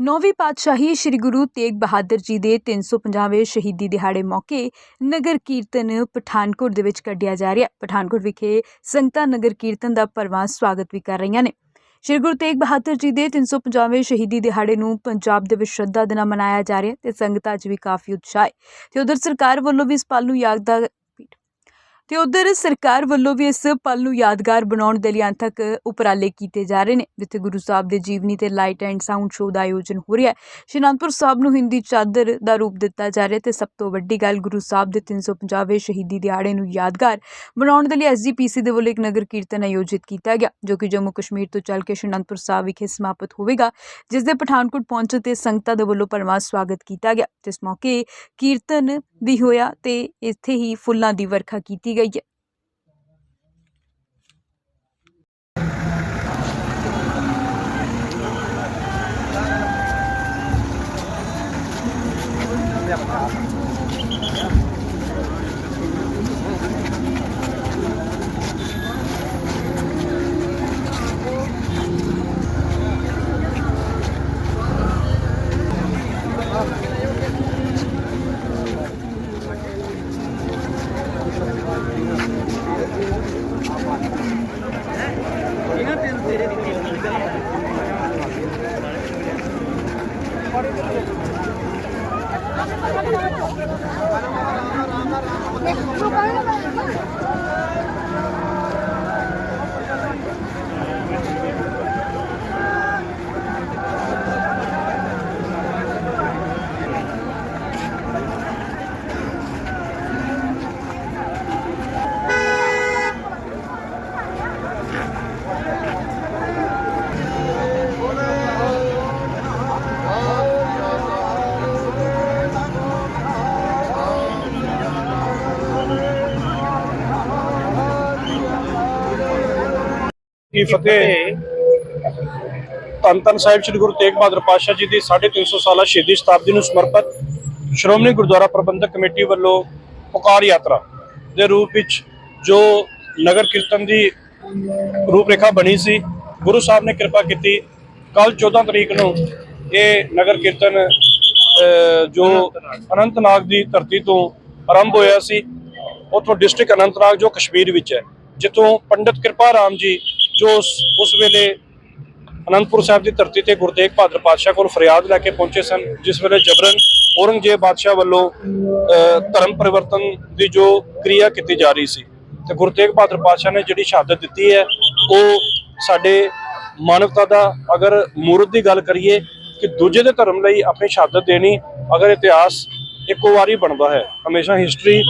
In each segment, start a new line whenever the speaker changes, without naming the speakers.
ਨੌਵੀਂ ਪਾਤਸ਼ਾਹੀ ਸ੍ਰੀ ਗੁਰੂ ਤੇਗ ਬਹਾਦਰ ਜੀ ਦੇ 350ਵੇਂ ਸ਼ਹੀਦੀ ਦਿਹਾੜੇ ਮੌਕੇ ਨਗਰ ਕੀਰਤਨ ਪਠਾਨਕੋਟ ਦੇ ਵਿੱਚ ਕੱਢਿਆ ਜਾ ਰਿਹਾ। ਪਠਾਨਕੋਟ ਵਿਖੇ ਸੰਗਤਾਂ ਨਗਰ ਕੀਰਤਨ ਦਾ ਭਰਵਾਂ ਸਵਾਗਤ ਵੀ ਕਰ ਰਹੀਆਂ ਨੇ। ਸ੍ਰੀ ਗੁਰੂ ਤੇਗ ਬਹਾਦਰ ਜੀ ਦੇ 350ਵੇਂ ਸ਼ਹੀਦੀ ਦਿਹਾੜੇ ਨੂੰ ਪੰਜਾਬ ਦੇ ਵਿੱਚ ਸ਼ਰਧਾ ਦੇ ਨਾਲ ਮਨਾਇਆ ਜਾ ਰਿਹਾ ਹੈ ਤੇ ਸੰਗਤਾਂ 'ਚ ਵੀ ਕਾਫੀ ਉਤਸ਼ਾਹ ਹੈ। ਤੇ ਉਧਰ ਸਰਕਾਰ ਵੱਲੋਂ ਵੀ ਇਸ ਪਲ ਨੂੰ ਯਾਦਗਾਰ ਤੇ ਉਧਰ ਸਰਕਾਰ ਵੱਲੋਂ ਵੀ ਇਸ ਪਲ ਨੂੰ ਯਾਦਗਾਰ ਬਣਾਉਣ ਦੇ ਲਈ ਅੰਥਕ ਉਪਰਾਲੇ ਕੀਤੇ ਜਾ ਰਹੇ ਨੇ, ਜਿੱਥੇ ਗੁਰੂ ਸਾਹਿਬ ਦੇ ਜੀਵਨੀ ਤੇ ਲਾਈਟ ਐਂਡ ਸਾਊਂਡ ਸ਼ੋਅ ਦਾ ਆਯੋਜਨ ਹੋ ਰਿਹਾ ਹੈ। ਸ਼੍ਰੀ ਅਨੰਦਪੁਰ ਸਾਹਿਬ ਨੂੰ ਹਿੰਦੀ ਚਾਦਰ ਦਾ ਰੂਪ ਦਿੱਤਾ ਜਾ ਰਿਹਾ ਤੇ ਸਭ ਤੋਂ ਵੱਡੀ ਗੱਲ ਗੁਰੂ ਸਾਹਿਬ ਦੇ 350ਵੇਂ ਸ਼ਹੀਦੀ ਦਿਹਾੜੇ ਨੂੰ ਯਾਦਗਾਰ ਬਣਾਉਣ ਦੇ ਲਈ ਐਸਜੀਪੀਸੀ ਦੇ ਵੱਲੋਂ ਇੱਕ ਨਗਰ ਕੀਰਤਨ ਆਯੋਜਿਤ ਕੀਤਾ ਗਿਆ, ਜੋ ਕਿ ਜੰਮੂ ਕਸ਼ਮੀਰ ਤੋਂ ਚੱਲ ਕੇ ਸ਼੍ਰੀ ਅਨੰਦਪੁਰ ਸਾਹਿਬ ਵਿਖੇ ਸਮਾਪਤ ਹੋਵੇਗਾ, ਜਿਸ ਦੇ ਪਠਾਨਕੋਟ ਪਹੁੰਚਣ ਤੇ ਸੰਗਤਾਂ ਦੇ ਵੱਲੋਂ ਪਰਮਾ ਸਵਾਗਤ ਕੀਤਾ ਗਿਆ ਤੇ ਇਸ ਮੌਕੇ ਕੀਰਤਨ ਵੀ ਹੋਇਆ ਤੇ ਇੱਥੇ ਹੀ ਫੁੱਲਾਂ ਦੀ ਵਰਖਾ ਕੀਤੀ ਗਈ ਹੈ 你不关了吗？
ਕੀ ਫਤਿਹ। ਧੰਨ ਧੰਨ ਸਾਹਿਬ ਸ੍ਰੀ ਗੁਰੂ ਤੇਗ ਬਹਾਦਰ ਪਾਤਸ਼ਾਹ ਜੀ ਦੀ 350 ਸਾਲਾ ਸ਼ਹੀਦੀ ਸ਼ਤਾਬਦੀ ਨੂੰ ਸਮਰਪਿਤ ਸ਼੍ਰੋਮਣੀ ਗੁਰਦੁਆਰਾ ਪ੍ਰਬੰਧਕ ਕਮੇਟੀ ਵੱਲੋਂ ਪੁਕਾਰ ਯਾਤਰਾ ਦੇ ਰੂਪ ਵਿੱਚ ਜੋ ਨਗਰ ਕੀਰਤਨ ਦੀ ਰੂਪਰੇਖਾ ਬਣੀ ਸੀ ਗੁਰੂ ਸਾਹਿਬ ਨੇ ਕਿਰਪਾ ਕੀਤੀ ਕੱਲ 14 ਤਰੀਕ ਨੂੰ ਇਹ ਨਗਰ ਕੀਰਤਨ ਅਹ, ਜੋ ਅਨੰਤਨਾਗ ਦੀ ਧਰਤੀ ਤੋਂ ਆਰੰਭ ਹੋਇਆ ਸੀ ਉਥੋਂ ਡਿਸਟ੍ਰਿਕਟ ਅਨੰਤਨਾਗ ਜੋ ਕਸ਼ਮੀਰ ਵਿੱਚ ਹੈ ਜਿੱਥੋਂ ਪੰਡਿਤ ਕਿਰਪਾ ਰਾਮ ਜੀ ਜੋ ਉਸ ਵੇਲੇ ਅਨੰਦਪੁਰ ਸਾਹਿਬ ਦੀ ਧਰਤੀ ਤੇ ਗੁਰੂ ਤੇਗ ਬਹਾਦਰ ਪਾਤਸ਼ਾਹ ਕੋਲ ਫਰਿਆਦ ਲੈ ਕੇ ਪਹੁੰਚੇ ਸਨ, ਜਿਸ ਵੇਲੇ ਜਬਰਨ ਔਰੰਗਜ਼ੇਬ ਬਾਦਸ਼ਾਹ ਵੱਲੋਂ ਧਰਮ ਪਰਿਵਰਤਨ ਦੀ ਜੋ ਕਿਰਿਆ ਕੀਤੀ ਜਾ ਰਹੀ ਸੀ। ਤੇ ਗੁਰੂ ਤੇਗ ਬਹਾਦਰ ਪਾਤਸ਼ਾਹ ਨੇ ਜਿਹੜੀ ਸ਼ਹਾਦਤ ਦਿੱਤੀ ਹੈ, ਉਹ ਸਾਡੇ ਮਾਨਵਤਾ ਦਾ ਅਗਰ ਮੂਰਤ ਦੀ ਗੱਲ ਕਰੀਏ ਕਿ ਦੂਜੇ ਦੇ ਧਰਮ ਲਈ ਆਪਣੀ ਸ਼ਹਾਦਤ ਦੇਣੀ ਅਗਰ ਇਤਿਹਾਸ ਇੱਕੋ ਵਾਰੀ ਬਣਦਾ ਹੈ। ਹਮੇਸ਼ਾ ਹਿਸਟਰੀ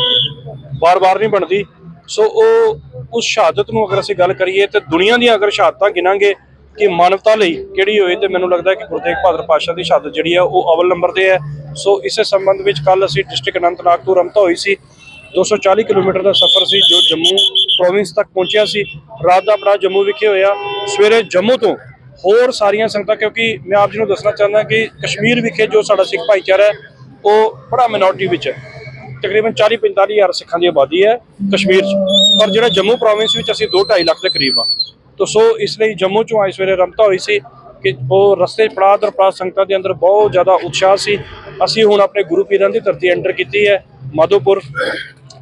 ਵਾਰ ਵਾਰ ਨਹੀਂ ਬਣਦੀ। ਸੋ ਉਹ ਉਸ ਸ਼ਹਾਦਤ ਨੂੰ ਅਗਰ ਅਸੀਂ ਗੱਲ ਕਰੀਏ ਤੇ ਦੁਨੀਆ ਦੀਆਂ ਅਗਰ ਸ਼ਹਾਦਤਾਂ ਗਿਣਾਂਗੇ ਕਿ ਮਾਨਵਤਾ ਲਈ ਕਿਹੜੀ ਹੋਈ ਤੇ ਮੈਨੂੰ ਲੱਗਦਾ ਕਿ ਗੁਰੂ ਤੇਗ ਬਹਾਦਰ ਪਾਤਸ਼ਾਹ ਦੀ ਸ਼ਹਾਦਤ ਜਿਹੜੀ ਆ ਉਹ ਅਵਲ ਨੰਬਰ ਤੇ ਹੈ। ਸੋ ਇਸੇ ਸੰਬੰਧ ਵਿੱਚ ਕੱਲ ਅਸੀਂ ਡਿਸਟ੍ਰਿਕਟ ਅਨੰਤਨਾਗ ਤੋਂ ਰਮਤਾ ਹੋਈ ਸੀ। 240 ਕਿਲੋਮੀਟਰ ਦਾ ਸਫ਼ਰ ਸੀ ਜੋ ਜੰਮੂ ਪ੍ਰੋਵਿੰਸ ਤੱਕ ਪਹੁੰਚਿਆ ਸੀ। ਰਾਤ ਦਾ ਬੜਾ ਜੰਮੂ ਵਿਖੇ ਹੋਇਆ। ਸਵੇਰੇ ਜੰਮੂ ਤੋਂ ਹੋਰ ਸਾਰੀਆਂ ਸੰਗਤਾਂ, ਕਿਉਂਕਿ ਮੈਂ ਆਪ ਜੀ ਨੂੰ ਦੱਸਣਾ ਚਾਹੁੰਦਾ ਕਿ ਕਸ਼ਮੀਰ ਵਿਖੇ ਜੋ ਸਾਡਾ ਸਿੱਖ ਭਾਈਚਾਰਾ ਹੈ, ਉਹ ਬੜਾ ਮਿਨੋਰਟੀ ਵਿੱਚ ਹੈ। ਤਕਰੀਬਨ 40-45 ਹਜ਼ਾਰ ਸਿੱਖਾਂ ਦੀ ਆਬਾਦੀ ਹੈ ਕਸ਼ਮੀਰ 'ਚ। ਪਰ ਜਿਹੜਾ ਜੰਮੂ ਪ੍ਰੋਵਿੰਸ ਵਿੱਚ ਅਸੀਂ 2.5 ਲੱਖ ਦੇ ਕਰੀਬ ਆ ਤੋ ਸੋ ਇਸ ਲਈ ਜੰਮੂ ਚੋਂ ਆਏ ਸਵੇਰੇ ਰਮਤਾ ਹੋਈ ਸੀ ਕਿ ਉਹ ਰਸਤੇ ਪੜਾਅ ਦਰ ਪੜਾਅ ਸੰਗਤਾਂ ਦੇ ਅੰਦਰ ਬਹੁਤ ਜ਼ਿਆਦਾ ਉਤਸ਼ਾਹ ਸੀ। ਅਸੀਂ ਹੁਣ ਆਪਣੇ ਗੁਰੂ ਪੀਰਾਂ ਦੀ ਧਰਤੀ ਐਂਟਰ ਕੀਤੀ ਹੈ, ਮਾਧੋਪੁਰ।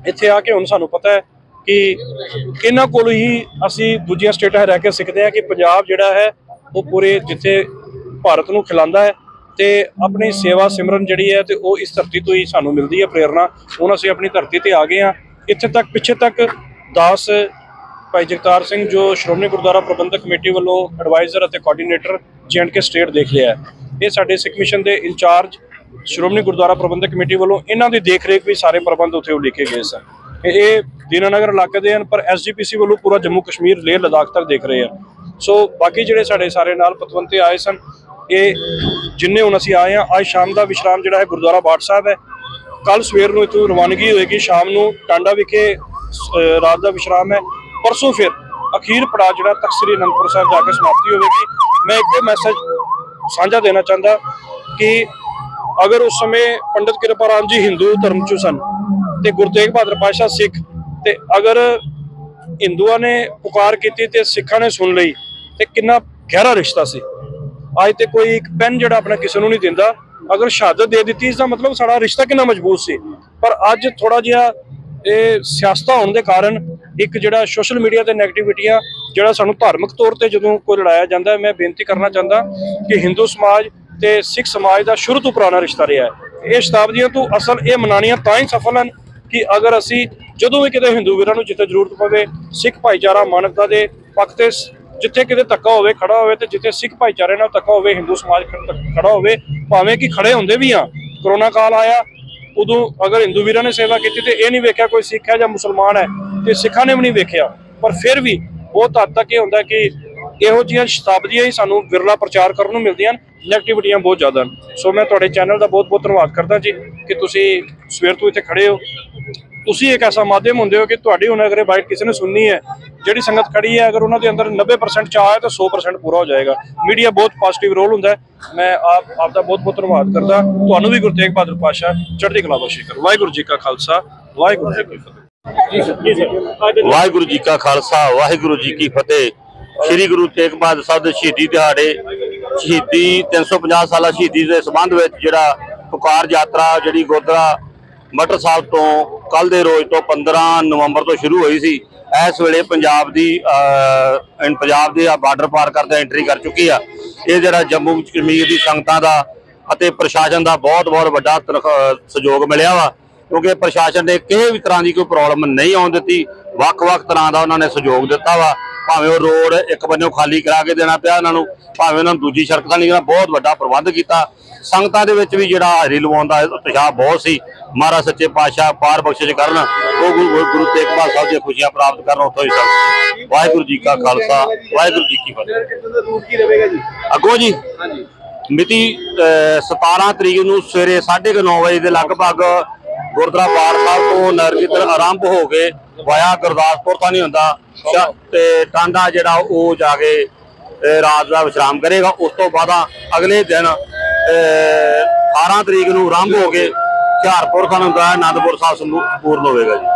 ਇੱਥੇ ਆ ਕੇ ਹੁਣ ਸਾਨੂੰ ਪਤਾ ਹੈ ਕਿ ਇਹਨਾਂ ਕੋਲ ਹੀ ਅਸੀਂ ਦੂਜੀਆਂ ਸਟੇਟਾਂ ਰਹਿ ਕੇ ਸਿੱਖਦੇ ਹਾਂ ਕਿ ਪੰਜਾਬ ਜਿਹੜਾ ਹੈ ਉਹ ਪੂਰੇ ਜਿੱਥੇ ਭਾਰਤ ਨੂੰ ਖਿਲਾਉਂਦਾ ਹੈ ਤੇ ਆਪਣੀ ਸੇਵਾ ਸਿਮਰਨ ਜਿਹੜੀ ਹੈ ਤੇ ਉਹ ਇਸ ਧਰਤੀ ਤੋਂ ਹੀ ਸਾਨੂੰ ਮਿਲਦੀ ਹੈ ਪ੍ਰੇਰਣਾ। ਹੁਣ ਅਸੀਂ ਆਪਣੀ ਧਰਤੀ ਤੇ ਆ ਗਏ ਹਾਂ। ਇੱਥੇ ਤੱਕ, ਪਿੱਛੇ ਤੱਕ ਦਾਸ ਭਾਈ ਜਗਤਾਰ ਸਿੰਘ ਜੋ ਸ਼੍ਰੋਮਣੀ ਗੁਰਦੁਆਰਾ ਪ੍ਰਬੰਧਕ ਕਮੇਟੀ ਵੱਲੋਂ ਐਡਵਾਈਜ਼ਰ ਅਤੇ ਕੋਆਰਡੀਨੇਟਰ ਕੇ ਸਟੇਟ ਦੇਖ ਲਿਆ ਹੈ। ਇਹ ਸਾਡੇ ਸਿੱਖ ਮਿਸ਼ਨ ਦੇ ਇੰਚਾਰਜ ਸ਼੍ਰੋਮਣੀ ਗੁਰਦੁਆਰਾ ਪ੍ਰਬੰਧਕ ਕਮੇਟੀ ਵੱਲੋਂ ਇਹਨਾਂ ਦੀ ਦੇਖਰੇਖ ਵੀ ਸਾਰੇ ਪ੍ਰਬੰਧ ਉੱਥੇ ਉਹ ਲਿਖੇ ਗਏ ਸਨ। ਇਹ- ਦੀਨਾਨਗਰ ਇਲਾਕੇ ਦੇ ਹਨ, ਪਰ ਐਸਜੀਪੀਸੀ ਵੱਲੋਂ ਪੂਰਾ ਜੰਮੂ ਕਸ਼ਮੀਰ ਲੇਹ ਲਦਾਖ ਤੱਕ ਦੇਖ ਰਹੇ ਆ ਸੋ ਬਾਕੀ ਜਿਹੜੇ ਸਾਡੇ ਸਾਰੇ ਨਾਲ ਪਤਵੰਤੇ ਆਏ ਸਨ ਇਹ ਜਿੰਨੇ ਹੁਣ ਅਸੀਂ ਆਏ ਆ ਅੱਜ ਸ਼ਾਮ ਦਾ ਵਿਸ਼ਰਾਮ ਜਿਹੜਾ ਹੈ ਗੁਰਦੁਆਰਾ ਬਾਟ ਸਾਹਿਬ ਹੈ। ਕੱਲ ਸਵੇਰ ਨੂੰ ਇਥੋਂ ਰਵਾਨਗੀ ਹੋਏਗੀ, ਸ਼ਾਮ ਨੂੰ ਟਾਂਡਾ ਵਿਖੇ ਰਾਤ ਦਾ ਵਿਸ਼ਰਾਮ ਹੈ। ਪਰਸੋਂ ਫਿਰ ਅਖੀਰ ਪੜਾਅ ਜਿਹੜਾ ਤਖਤ ਸ੍ਰੀ ਅਨੰਦਪੁਰ ਸਾਹਿਬ ਜਾ ਕੇ ਸਮਾਪਤੀ ਹੋਵੇਗੀ। ਮੈਂ ਇੱਕ ਮੈਸੇਜ ਸਾਂਝਾ ਦੇਣਾ ਚਾਹੁੰਦਾ ਕਿ ਅਗਰ ਉਸ ਸਮੇਂ ਪੰਡਿਤ ਕਿਰਪਾ ਰਾਮ ਜੀ ਹਿੰਦੂ ਧਰਮ 'ਚੋਂ ਸਨ ਤੇ ਗੁਰੂ ਤੇਗ ਬਹਾਦਰ ਪਾਤਸ਼ਾਹ ਸਿੱਖ ਤੇ ਅਗਰ ਹਿੰਦੂਆਂ ਨੇ ਪੁਕਾਰ ਕੀਤੀ ਤੇ ਸਿੱਖਾਂ ਨੇ ਸੁਣ ਲਈ ਤੇ ਕਿੰਨਾ ਗਹਿਰਾ ਰਿਸ਼ਤਾ ਸੀ। ਅੱਜ ਤੇ ਕੋਈ ਇੱਕ ਪੈਨ ਜਿਹੜਾ ਆਪਣਾ ਕਿਸੇ ਨੂੰ ਨਹੀਂ ਦਿੰਦਾ। ਅਗਰ ਸ਼ਹਾਦਤ ਦੇ ਦਿੱਤੀ ਇਸ ਦਾ ਮਤਲਬ ਸਾਡਾ ਰਿਸ਼ਤਾ ਕਿੰਨਾ ਮਜ਼ਬੂਤ ਸੀ। ਪਰ ਅੱਜ ਥੋੜਾ ਜਿਹਾ ਇਹ ਸਿਆਸਤਾਂ ਹੋਣ ਦੇ ਕਾਰਨ ਇੱਕ ਜਿਹੜਾ ਸੋਸ਼ਲ ਮੀਡੀਆ ਤੇ ਨੈਗੇਟਿਵਿਟੀਆਂ, ਜਿਹੜਾ ਸਾਨੂੰ ਧਾਰਮਿਕ ਤੌਰ ਤੇ ਜਦੋਂ ਕੋਈ ਲੜਾਇਆ ਜਾਂਦਾ ਮੈਂ ਬੇਨਤੀ ਕਰਨਾ ਚਾਹੁੰਦਾ ਕਿ ਹਿੰਦੂ ਸਮਾਜ ਤੇ ਸਿੱਖ ਸਮਾਜ ਦਾ ਸ਼ੁਰੂ ਤੋਂ ਪੁਰਾਣਾ ਰਿਸ਼ਤਾ ਰਿਹਾ ਹੈ। ਇਹ ਸ਼ਤਾਬਦੀਆਂ ਤੋਂ ਅਸਲ ਇਹ ਮਨਾਣੀਆਂ ਤਾਂ ਹੀ ਸਫਲ ਹਨ ਕਿ ਅਗਰ ਅਸੀਂ ਜਦੋਂ ਵੀ ਕਿਤੇ ਹਿੰਦੂ ਵੀਰਾਂ ਨੂੰ ਜਿੱਥੇ ਜ਼ਰੂਰਤ ਪਵੇ, ਸਿੱਖ ਭਾਈਚਾਰਾ, ਮਾਨਵਤਾ ਦੇ ਪੱਖ ਤੇ ਜਿੱਥੇ ਕਿਤੇ ਧੱਕਾ ਹੋਵੇ, ਖੜਾ ਹੋਵੇ ਤੇ ਜਿੱਥੇ ਸਿੱਖ ਭਾਈਚਾਰੇ ਨਾਲ ਧੱਕਾ ਹੋਵੇ, ਹਿੰਦੂ ਸਮਾਜ ਖੜਾ ਹੋਵੇ, ਭਾਵੇਂ ਕਿ ਖੜੇ ਹੁੰਦੇ ਵੀ ਆ, ਕਰੋਨਾ ਕਾਲ ਆਇਆ, ਉਦੋਂ ਅਗਰ ਹਿੰਦੂ ਵੀਰਾਂ ਨੇ ਸੇਵਾ ਕੀਤੀ ਤੇ ਇਹ ਨਹੀਂ ਵੇਖਿਆ ਕੋਈ ਸਿੱਖ ਹੈ ਜਾਂ ਮੁਸਲਮਾਨ ਹੈ ਤੇ ਸਿੱਖਾਂ ਨੇ ਵੀ ਨਹੀਂ ਵੇਖਿਆ। ਪਰ ਫਿਰ ਵੀ ਬਹੁਤ ਹੱਦ ਤੱਕ ਇਹ ਹੁੰਦਾ ਕਿ ਇਹੋ ਜਿਹੀਆਂ ਸ਼ਤਾਬਦੀਆਂ ਹੀ ਸਾਨੂੰ ਵਿਰਲਾ ਪ੍ਰਚਾਰ ਕਰਨ ਨੂੰ ਮਿਲਦੀਆਂ ਹਨ ਨੈਗੇਟਿਵਿਟੀਆਂ ਬਹੁਤ ਜ਼ਿਆਦਾ ਹਨ। ਸੋ ਮੈਂ ਤੁਹਾਡੇ ਚੈਨਲ ਦਾ ਬਹੁਤ ਬਹੁਤ ਧੰਨਵਾਦ ਕਰਦਾ ਜੀ ਕਿ ਤੁਸੀਂ ਸਵੇਰ ਤੋਂ ਇੱਥੇ ਖੜੇ ਹੋ। ਤੁਸੀਂ ਇੱਕ ਐਸਾ ਮਾਧਿਅਮ ਹੁੰਦੇ ਹੋ ਕਿ ਤੁਹਾਡੀ ਹੁਣ ਅਗਰ ਬਾਈਟ ਕਿਸੇ ਨੇ ਸੁਣਨੀ ਹੈ ਜਿਹੜੀ ਸੰਗਤ ਖੜੀ ਹੈ ਅਗਰ ਉਹਨਾਂ ਦੇ ਅੰਦਰ 90% ਚਾਹ ਹੈ ਤਾਂ 100% ਪੂਰਾ ਹੋ ਜਾਏਗਾ। ਮੀਡੀਆ ਬਹੁਤ ਪੋਜ਼ਿਟਿਵ ਰੋਲ ਹੁੰਦਾ ਹੈ। ਮੈਂ ਆਪ ਆਪ ਦਾ ਬਹੁਤ ਬਹੁਤ ਧੰਨਵਾਦ ਕਰਦਾ। ਤੁਹਾਨੂੰ ਵੀ ਗੁਰੂ ਤੇਗ ਬਹਾਦਰ ਪਾਤਸ਼ਾਹ ਚੜ੍ਹਦੀ ਕਲਾ ਬਖਸ਼ੇ ਕਰ। ਵਾਹਿਗੁਰੂ ਜੀ ਕਾ ਖਾਲਸਾ ਵਾਹਿਗੁਰੂ ਜੀ ਕੀ ਫਤਿਹ। ਜੀ ਸਰ ਜੀ ਸਰ
ਵਾਹਿਗੁਰੂ ਜੀ ਕਾ ਖਾਲਸਾ ਵਾਹਿਗੁਰੂ ਜੀ ਕੀ ਫਤਿਹ। ਸ੍ਰੀ ਗੁਰੂ ਤੇਗ ਬਹਾਦਰ ਸਾਹਿਬ ਦੇ ਸ਼ਹੀਦੀ ਦਿਹਾੜੇ ਸ਼ਹੀਦੀ 350 ਸਾਲਾ ਸ਼ਹੀਦੀ ਦੇ ਸੰਬੰਧ ਵਿੱਚ ਜਿਹੜਾ ਪੁਕਾਰ ਯਾਤਰਾ ਜਿਹੜੀ ਗੁਰਦੁਆਰਾ ਮਟਰ ਸਾਹਿਬ ਤੋਂ ਕੱਲ ਦੇ ਰੋਜ਼ ਤੋਂ 15 ਨਵੰਬਰ ਤੋਂ ਸ਼ੁਰੂ ਹੋਈ ਸੀ। ਇਸ ਵੇਲੇ ਪੰਜਾਬ ਦੀ ਪੰਜਾਬ ਦੇ ਬਾਰਡਰ ਪਾਰ ਕਰਦੇ ਐਂਟਰੀ ਕਰ ਚੁੱਕੀ ਆ। ਇਹ ਜਿਹੜਾ ਜੰਮੂ ਕਸ਼ਮੀਰ ਦੀ ਸੰਗਤਾਂ ਦਾ ਅਤੇ ਪ੍ਰਸ਼ਾਸਨ ਦਾ ਬਹੁਤ ਬਹੁਤ ਵੱਡਾ ਤਰਖ- ਸਹਿਯੋਗ ਮਿਲਿਆ ਵਾ। ਕਿਉਂਕਿ ਪ੍ਰਸ਼ਾਸਨ ਨੇ ਕਿਸੇ ਵੀ ਤਰ੍ਹਾਂ ਦੀ ਕੋਈ ਪ੍ਰੋਬਲਮ ਨਹੀਂ ਆਉਣ ਦਿੱਤੀ। ਵੱਖ-ਵੱਖ ਤਰ੍ਹਾਂ ਦਾ ਉਹਨਾਂ ਨੇ ਸਹਿਯੋਗ ਦਿੱਤਾ ਵਾ। ਭਾਵੇਂ ਉਹ ਰੋਡ ਇੱਕ ਬੰਨੇੋਂ ਖਾਲੀ ਕਰਾ ਕੇ ਦੇਣਾ ਪਿਆ ਇਹਨਾਂ ਨੂੰ ਭਾਵੇਂ ਉਹਨਾਂ ਨੂੰ ਦੂਜੀ ਸੜਕ ਦਾ ਨਹੀਂ ਬਹੁਤ ਵੱਡਾ ਪ੍ਰਬੰਧ ਕੀਤਾ। ਸੰਗਤਾਂ ਦੇ ਵਿੱਚ ਵੀ ਜਿਹੜਾ ਹਾਜ਼ਰੀ ਲਵਾਉਣ ਦਾ ਉਤਸ਼ਾਹ ਬਹੁਤ ਸੀ। ਮਹਾਰਾਜ ਸੱਚੇ ਪਾਤਸ਼ਾਹ ਪਾਰ ਬਖਸ਼ਿਸ਼ ਕਰਨ ਉਹ ਗੁਰੂ ਗੁਰੂ ਤੇਗ ਬਹਾਦਰ ਸਾਹਿਬ ਦੀਆਂ ਖੁਸ਼ੀਆਂ ਪ੍ਰਾਪਤ ਕਰਨ ਉੱਥੋਂ ਹੀ ਸਭ ਵਾਹਿਗੁਰੂ ਜੀ ਕਾ ਖਾਲਸਾ ਵਾਹਿਗੁਰੂ ਜੀ ਕੀ ਫਤਿਹ।
ਕਿੱਥੇ ਜੀ
ਅੱਗੋਂ ਜੀ ਮਿਤੀ ਅਹ, 17 ਤਰੀਕ ਨੂੰ ਸਵੇਰੇ 9:30 ਵਜੇ ਦੇ ਲਗਭਗ ਗੁਰਦੁਆਰਾ ਬਾੜ ਸਾਹਿਬ ਤੋਂ ਨਗਰ ਕੀਰਤਨ ਆਰੰਭ ਹੋ ਕੇ ਵਾਇਆ ਗੁਰਦਾਸਪੁਰ ਤਾਂ ਨਹੀਂ ਹੁੰਦਾ। ਤੇ ਟਾਂਡਾ ਜਿਹੜਾ ਉਹ ਜਾ ਕੇ ਰਾਤ ਦਾ ਵਿਸ਼ਰਾਮ ਕਰੇਗਾ। ਉਸ ਤੋਂ ਬਾਅਦ ਅਗਲੇ ਦਿਨ ਅਹ, 18 ਤਰੀਕ ਨੂੰ ਆਰੰਭ ਹੋ ਕੇ ਹੁਸ਼ਿਆਰਪੁਰ ਤੋਂ ਹੁੰਦਾ ਆਨੰਦਪੁਰ ਸਾਹਿਬ ਸੰਪੂਰਨ ਹੋਵੇਗਾ ਜੀ।